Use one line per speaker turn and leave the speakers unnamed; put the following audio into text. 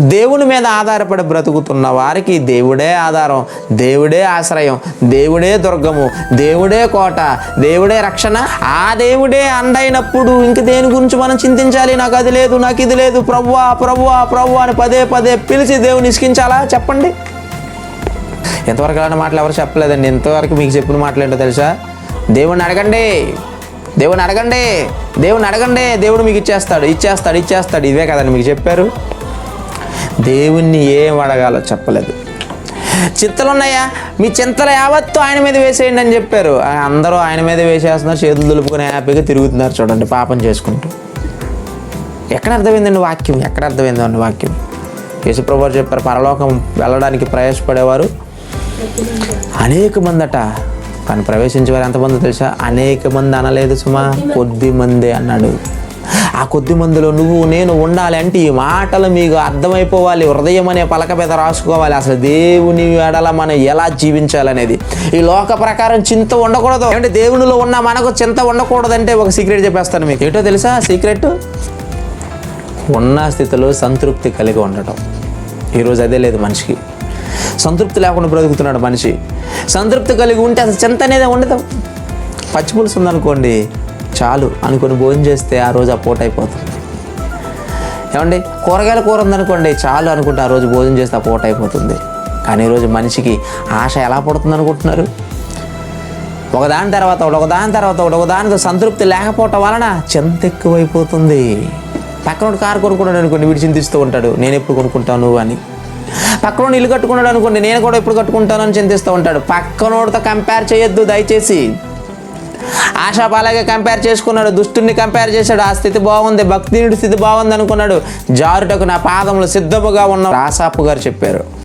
దేవుని మీద ఆధారపడి బ్రతుకుతున్న వారికి దేవుడే ఆధారం దేవుడే ఆశ్రయం దేవుడే దుర్గము దేవుడే కోట దేవుడే రక్షణ. ఆ దేవుడే అండైనప్పుడు ఇంక దేని గురించి మనం చింతించాలి? నాకు అది లేదు నాకు ఇది లేదు. ప్రభువా ప్రభువా ప్రభు అని పదే పదే పిలిచి దేవుని ఇసుకించాలా చెప్పండి. ఎంతవరకు అలాంటి మాటలు ఎవరు చెప్పలేదండి. ఇంతవరకు మీకు చెప్పిన మాటలు ఏంటో తెలుసా? దేవుణ్ణి అడగండి. దేవుని అడగండి. దేవుని అడగండి. దేవుడు మీకు ఇచ్చేస్తాడు ఇచ్చేస్తాడు ఇచ్చేస్తాడు. ఇవే కదండి మీకు చెప్పారు. దేవుణ్ణి ఏం అడగాలో చెప్పలేదు. చింతలు ఉన్నాయా మీ చింతలు యావత్తు ఆయన మీద వేసేయండి అని చెప్పారు. అందరూ ఆయన మీద వేసేస్తున్నారు చేతులు దులుపుకొని హ్యాపీగా తిరుగుతున్నారు చూడండి పాపం చేసుకుంటూ. ఎక్కడ అర్థమైందండి వాక్యం? ఎక్కడ అర్థమైందండి వాక్యం? యేసుప్రభు చెప్పారు పరలోకం వెళ్ళడానికి ప్రయాసపడేవారు అనేక మందట కానీ ప్రవేశించేవారు ఎంతమంది తెలుసా? అనేక మంది అనలేదు సుమా కొద్ది మందే అన్నాడు. ఆ కొద్ది మందిలో నువ్వు నేను ఉండాలి అంటే ఈ మాటలు మీకు అర్థమైపోవాలి. హృదయం అనే పలక మీద రాసుకోవాలి. అసలు దేవుని ఎడల మనం ఎలా జీవించాలనేది. ఈ లోక ప్రకారం చింత ఉండకూడదు. అంటే దేవునిలో ఉన్న మనకు చింత ఉండకూడదంటే ఒక సీక్రెట్ చెప్పేస్తాను మీకు. ఏంటో తెలుసా సీక్రెట్ ఉన్న స్థితిలో సంతృప్తి కలిగి ఉండటం. ఈరోజు అదే లేదు మనిషికి. సంతృప్తి లేకుండా బ్రతుకుతున్నాడు మనిషి. సంతృప్తి కలిగి ఉంటే అసలు చింత అనేది ఉండదు. పచ్చిపులుసు ఉందనుకోండి చాలు అనుకుని భోజనం చేస్తే ఆ రోజు ఆ పూట అయిపోతుంది. ఏమండి? కూరగాయల కూర ఉందనుకోండి చాలు అనుకుంటే ఆ రోజు భోజనం చేస్తే ఆ పూట అయిపోతుంది. కానీ ఈరోజు మనిషికి ఆశ ఎలా పడుతుంది అనుకుంటున్నారు? ఒకదాని తర్వాత ఒకటి ఒకదాని తర్వాత ఒకటి ఒకదానితో సంతృప్తి లేకపోవటం వలన చింత ఎక్కువైపోతుంది. పక్కన కారు కొనుక్కున్నాడు అనుకోండి వీడు చింతిస్తూ ఉంటాడు నేను ఎప్పుడు కొనుక్కుంటాను అని. పక్కన ఇల్లు కట్టుకున్నాడు అనుకోండి నేను కూడా ఎప్పుడు కట్టుకుంటాను అని చింతిస్తూ ఉంటాడు. పక్కనోడితో కంపేర్ చేయొద్దు దయచేసి. ఆశాపు కంపేర్ చేసుకున్నాడు దుష్టుని కంపేర్ చేశాడు. ఆ స్థితి బాగుంది భక్తినుడి స్థితి బాగుంది అనుకున్నాడు జారుటకు నా పాదములు సిద్ధముగా ఉన్న రాసాపు గారు చెప్పారు.